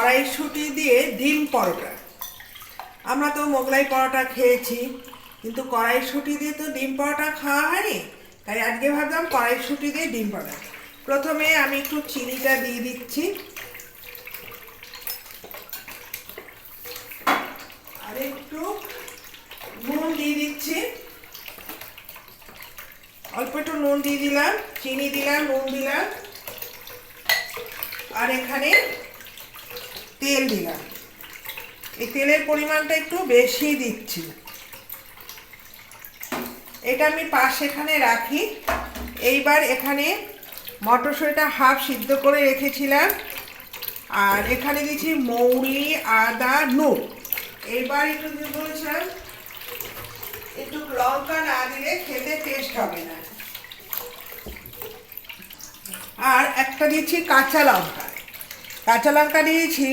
কড়াইশুঁটি দিয়ে ডিম পরোটা। আমরা তো মোগলাই পরোটা খেয়েছি, কিন্তু কড়াইশুঁটি দিয়ে তো ডিম পরোটা খাওয়া হয়নি। তাই আজকে ভাবলাম কড়াইশুঁটি দিয়ে ডিম পরোটা। প্রথমে আমি একটু চিনিটা দিয়ে দিচ্ছি। আর একটু নুন দিয়ে দিচ্ছি। অল্প একটু নুন দিয়ে দিলাম, চিনি দিলাম, নুন দিলাম। আর এখানে তেল দিলাম। এই তেলের পরিমাণটা একটু বেশি দিচ্ছি। এটা আমি পাশ এখানে রাখি। এইবার এখানে মটরশুঁটিটা হাফ সিদ্ধ করে রেখেছিলাম। আর এখানে দিচ্ছি মৌরি, আদা, নুন। এইবার একটু দিয়ে বলেছিলাম? একটু লঙ্কা না দিলে খেতে টেস্ট হবে না। আর একটা দিচ্ছি কাঁচা লঙ্কা। কাঁচা লঙ্কা দিয়েছি,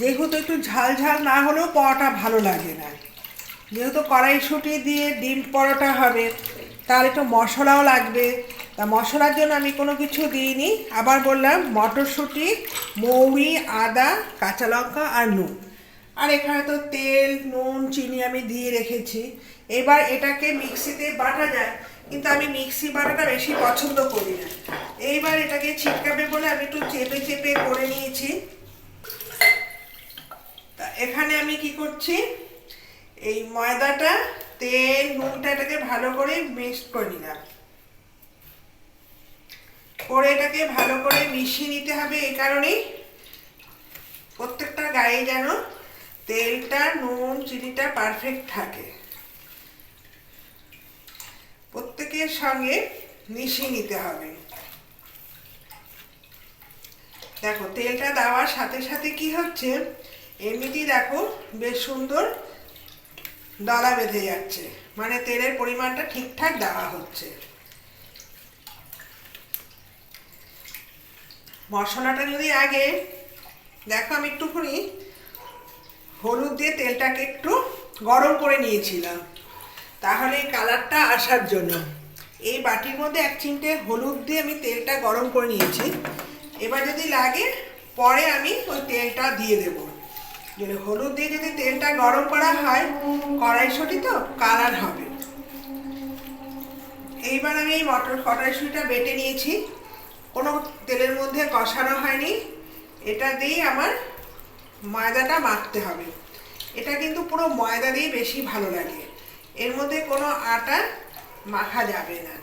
যেহেতু একটু ঝাল ঝাল না হলেও পরোটা ভালো লাগে না। যেহেতু কড়াইশুঁটি দিয়ে ডিম পরোটা হবে, তার একটু মশলাও লাগবে। তা মশলার জন্য আমি কোনো কিছু দিইনি। আবার বললাম, মটরশুঁটি, মৌরি, আদা, কাঁচা লঙ্কা আর নুন। আর এখানে তো তেল, নুন, চিনি আমি দিয়ে রেখেছি। এবার এটাকে মিক্সিতে বাটা যায়, কিন্তু আমি মিক্সি বাটাটা বেশি পছন্দ করি না। এইবার এটাকে ছিটকাবে বলে আমি একটু চেপে চেপে করে নিয়েছি। তা এখানে আমি কি করছি? এই ময়দাটা, তেল, নুনটা এটাকে ভালো করে মিক্স করে নিলাম। করে এটাকে ভালো করে মিশিয়ে নিতে হবে এই কারণেই। প্রত্যেকটা গায়ে যেন তেলটা, নুন, চিনিটা পারফেক্ট থাকে। প্রত্যেকের সঙ্গে মিশিয়ে নিতে হবে। দেখো, তেলটা দেওয়ার সাথে সাথে কি হচ্ছে? এমনিতেই দেখো, বেশ সুন্দর দলা বেঁধে যাচ্ছে। মানে তেলের পরিমাণটা ঠিকঠাক দেওয়া হচ্ছে। মশলাটা যদি আগে, দেখো আমি একটুখানি হলুদ দিয়ে তেলটাকে একটু গরম করে নিয়েছিলাম। তাহলে কালারটা আসার জন্য। এই বাটির মধ্যে এক চিমটে হলুদ দিয়ে আমি তেলটা গরম করে নিয়েছি। এবার যদি লাগে, পরে আমি ওই তেলটা দিয়ে দেবো। যদি হলুদ দিয়ে যদি তেলটা গরম করা হয়, কড়াইশুঁটি তো কালার হবে। এইবার আমি এই মটর কড়াইশুঁটিটা বেটে নিয়েছি। কোনো তেলের মধ্যে কষানো হয়নি। এটা দিয়ে আমার ময়দাটা মাখতে হবে। এটা কিন্তু পুরো ময়দা দিয়ে বেশি ভালো লাগে। এর মধ্যে কোনো আটা মাখা যাবে না।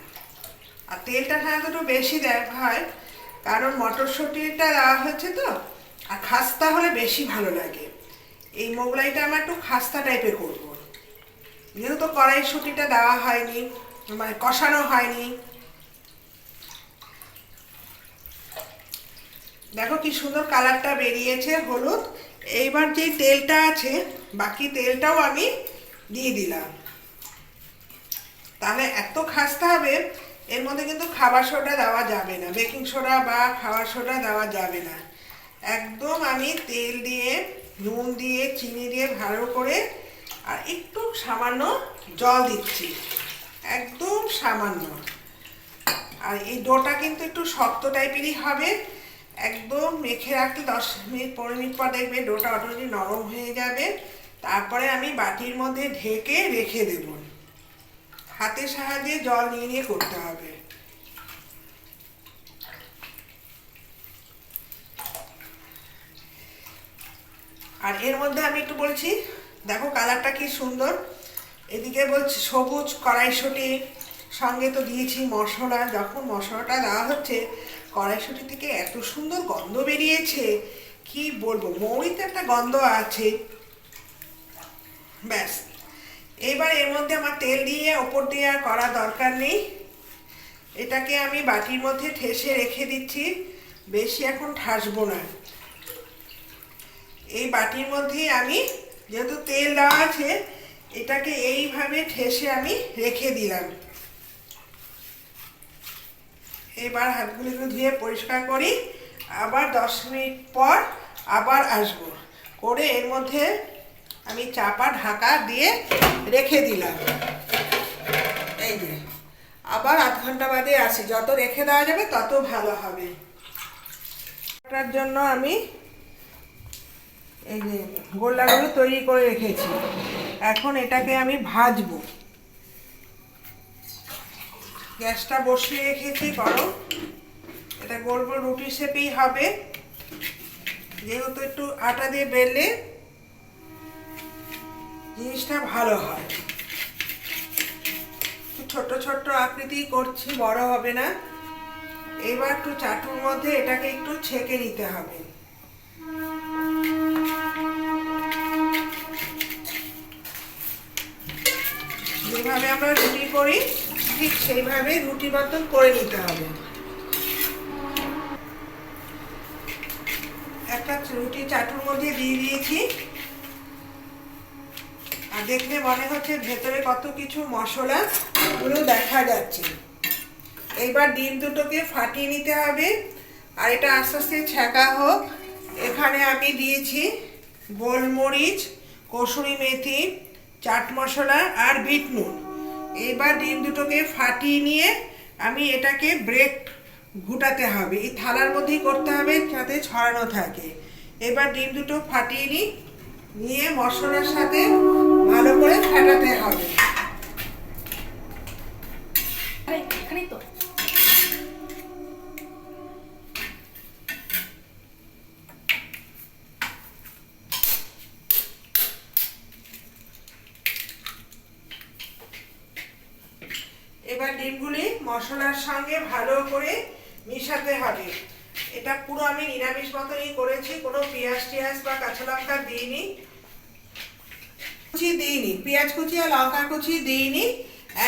আর তেলটা সাধারণত একটু বেশি দেওয়া হয় কারণ মটরশুঁটিটা দেওয়া হচ্ছে তো, আর খাস্তা হলে বেশি ভালো লাগে। এই মোগলাইটা আমার একটু খাস্তা টাইপের করব। যেহেতু কড়াইশুঁটিটা দেওয়া হয়নি মানে কষানো হয়নি। দেখো কি সুন্দর কালারটা বেরিয়েছে, হলুদ। এইবার যে তেলটা আছে, বাকি তেলটাও আমি দিয়ে দিলাম। তাহলে এত খাস্তা হবে এর মধ্যে কিন্তু খাবার সোডা দেওয়া যাবে না। বেকিং সোডা বা খাবার সোডা দেওয়া যাবে না। একদম আমি তেল দিয়ে, নুন দিয়ে, চিনি দিয়ে ভালো করে আর একটু সামান্য জল দিচ্ছি। একদম সামান্য। আর এই ডোটা কিন্তু একটু শক্ত টাইপেরই হবে। একদম মেখে রাখতে দশ মিনিট, পনেরো মিনিট পর দেখবে ডোটা অটোমেটিক নরম হয়ে যাবে। তারপরে আমি বাটির মধ্যে ঢেকে রেখে দেব। হাতের সাহায্যে জল নিয়ে নিয়ে করতে হবে। আর এর মধ্যে আমি একটু বলছি, দেখো কালারটা কি সুন্দর। এদিকে বলছি সবুজ কড়াইশুঁটি, সঙ্গে তো দিয়েছি মশলা। যখন মশলাটা দেওয়া হচ্ছে, কড়াইশুঁটি থেকে এত সুন্দর গন্ধ বেরিয়েছে, কি বলব, মৌরিতে একটা গন্ধ আছে। ব্যাস। এবার এর মধ্যে আমার তেল দিয়ে, ওপর দিয়ে আর করা দরকার নেই। এটাকে আমি বাটির মধ্যে ঠেসে রেখে দিচ্ছি। বেশি এখন ঠাসবো না। এই বাটির মধ্যে আমি যেহেতু তেল দেওয়া আছে, এটাকে এইভাবে ঠেসে আমি রেখে দিলাম। এবার হাতগুলো ধুয়ে পরিষ্কার করি। আবার দশ মিনিট পর আবার আসব। করে এর মধ্যে আমি চাপা ঢাকা দিয়ে রেখে দিলাম। এই যে, আবার আধ ঘণ্টা বাদে আসি। যত রেখে দেওয়া যাবে তত ভালো হবে। ওটার জন্য আমি এই যে গোল্লাগুলো তৈরি করে রেখেছি। এখন এটাকে আমি ভাজবো। গ্যাসটা বসিয়ে রেখেছি গরম। এটা গোল গোল রুটি শেপেই হবে। যেহেতু একটু আটা দিয়ে বেললে জিনিসটা ভালো হয়। ছোট্ট ছোট্ট আকৃতি করছি, বড় হবে না। এবার একটু চাটুর মধ্যে এটাকে একটু ছেঁকে নিতে হবে। যেভাবে আমরা রুটি করি, ঠিক সেইভাবে রুটি মতন করে নিতে হবে। একটা রুটি চাটুর মধ্যে দিয়ে দিয়েছি। আর দেখলে মনে হচ্ছে ভেতরে কত কিছু মশলা গুলো দেখা যাচ্ছে। এইবার ডিম দুটোকে ফাটিয়ে নিতে হবে। আর এটা আস্তে আস্তে ছ্যাঁকা হোক। এখানে আমি দিয়েছি গোলমরিচ, কসুরি মেথি, চাট মশলা আর বিট নুন। এবার ডিম দুটোকে ফাটিয়ে নিয়ে আমি এটাকে ব্রেক ঘুটাতে হবে। এই থালার মধ্যেই করতে হবে যাতে ছড়ানো থাকে। এবার ডিম দুটো ফাটিয়ে নিই নিয়ে মশলার সাথে করে ফাটাতে হবে। এবার ডিমগুলি মশলার সঙ্গে ভালো করে মিশাতে হবে। এটা পুরো আমি নিরামিষ মতনই করেছি কোনো পেঁয়াজ টিয়াজ বা কাঁচা লঙ্কা দিইনি। কুচি দিইনি, পেঁয়াজ কুচি আর লঙ্কা কুচি দিইনি,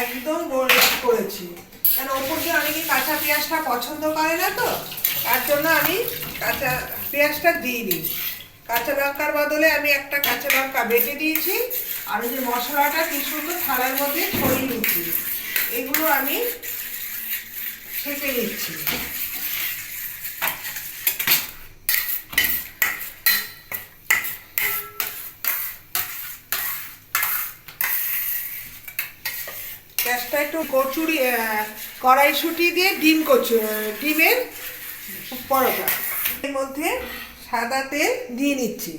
একদম গোলগাছ করেছি। কারণ ওপর দিয়ে অনেকে কাঁচা পেঁয়াজটা পছন্দ করে না তো, তার জন্য আমি কাঁচা পেঁয়াজটা দিইনি। কাঁচা লঙ্কার বদলে আমি একটা কাঁচা লঙ্কা বেটে দিয়েছি, আর যে মশলাটা কি সুন্দর থালার মধ্যে ছড়িয়ে নিচ্ছি এগুলো আমি ছেঁকে নিচ্ছি। গ্যাসটা একটু কচুরি কড়াইশুঁটি দিয়ে ডিম কচু ডিমের পরোটা। এর মধ্যে সাদা তেল দিয়ে নিচ্ছি।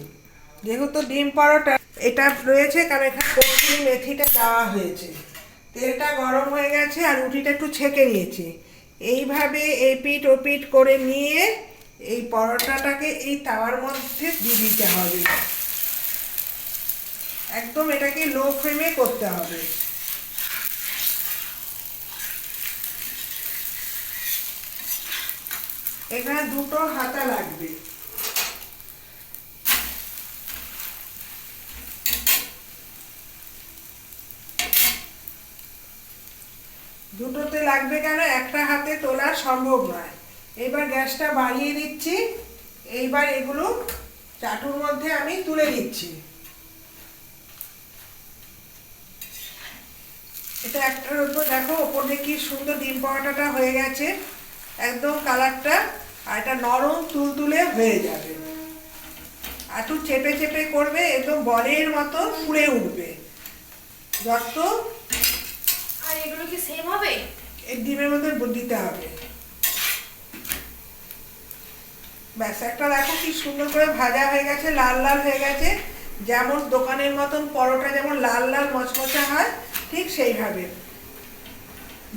যেহেতু ডিম পরোটা, এটা রয়েছে কারণ এখানে কচুরি মেথিটা দেওয়া হয়েছে। তেলটা গরম হয়ে গেছে আর রুটিটা একটু ছেঁকে নিয়েছি। এইভাবে এপিট ওপিট করে নিয়ে এই পরোটাটাকে এই তাওয়ার মধ্যে দিয়ে দিতে হবে। একদম এটাকে লো ফ্লেমে করতে হবে। এখানে দুটো হাতা লাগবে। দুটোতে লাগবে কেন? একটা হাতে তোলা সম্ভব নয়। এবার গ্যাসটা বাড়িয়ে দিচ্ছি। এইবার এগুলো চাটুর মধ্যে আমি তুলে দিচ্ছি এটা একটার উপর দেখো, ওপর কি সুন্দর ডিম পরোটাটা হয়ে গেছে। একদম কালারটা আর এটা নরম তুলতুলে হয়ে যাবে। আর একটু চেপে চেপে করবে একদম বলের মতো ফুলে উঠবে। যত আর এগুলো কি সেম হবে? এই ডিমের মধ্যে দিতে হবে। ব্যাস একটা দেখো কি সুন্দর করে ভাজা হয়ে গেছে লাল লাল হয়ে গেছে। যেমন দোকানের মতন পরোটা যেমন লাল লাল মচমচা হয় ঠিক সেইভাবে।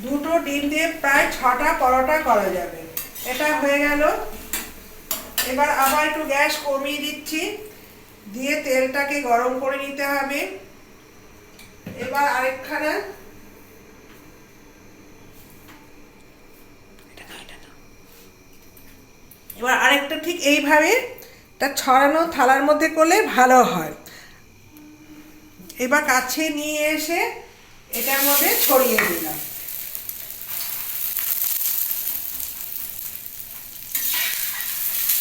দুটো ডিম দিয়ে প্রায় ছটা পরোটা করা যাবে। এটা হয়ে গেল। এবার আবার একটু গ্যাস কমিয়ে দিচ্ছি। দিয়ে তেলটাকে গরম করে নিতে হবে। এবার আরেকখানা। এবার আরেকটা ঠিক এইভাবে তা ছড়ানো থালার মধ্যে করলে ভালো হয়। এবার কাছে নিয়ে এসে এটার মধ্যে ছড়িয়ে দিলাম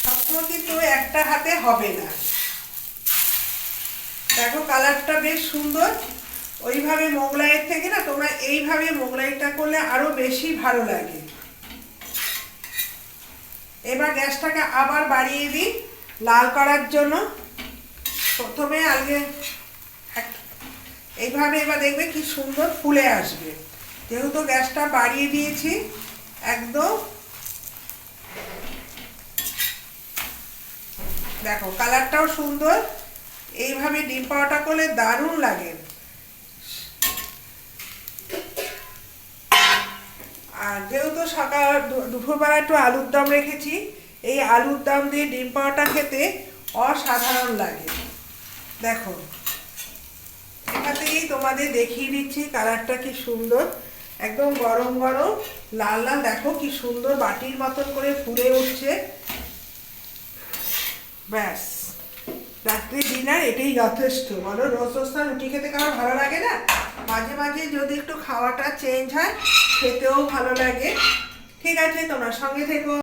সবসময় কিন্তু একটা হাতে হবে না। দেখো কালারটা বেশ সুন্দর। ওইভাবে মোগলাইয়ের থেকে না তোমরা এইভাবে মোগলাইটা করলে আরও বেশি ভালো লাগে। এবার গ্যাসটাকে আবার বাড়িয়ে দিই লাল করার জন্য। প্রথমে আগে এইভাবে এবার দেখবে কি সুন্দর ফুলে আসবে। যেহেতু গ্যাসটা বাড়িয়ে দিয়েছি, একদম দেখো, কালারটাও সুন্দর। এইভাবে ডিম পাওয়াটা করলে দারুণ লাগে। আর যেহেতু সকাল দুপুরবেলা একটু আলুর দম রেখেছি, এই আলুর দম দিয়ে ডিম পাওয়াটা খেতে অসাধারণ লাগে। দেখো, এখানেই তোমাদের দেখিয়ে দিচ্ছি কালারটা কি সুন্দর। একদম গরম গরম, লাল লাল, দেখো কি সুন্দর বাটির মতন করে ফুলে উঠছে। ব্যাস। রাত্রে ডিনার এটাই যথেষ্ট। বলো, রোজ রোজ তো রুটি খেতে কারও ভালো লাগে না? মাঝে মাঝে যদি একটু খাওয়াটা চেঞ্জ হয়, খেতেও ভালো লাগে। ঠিক আছে, তোমরা সঙ্গে থেকো।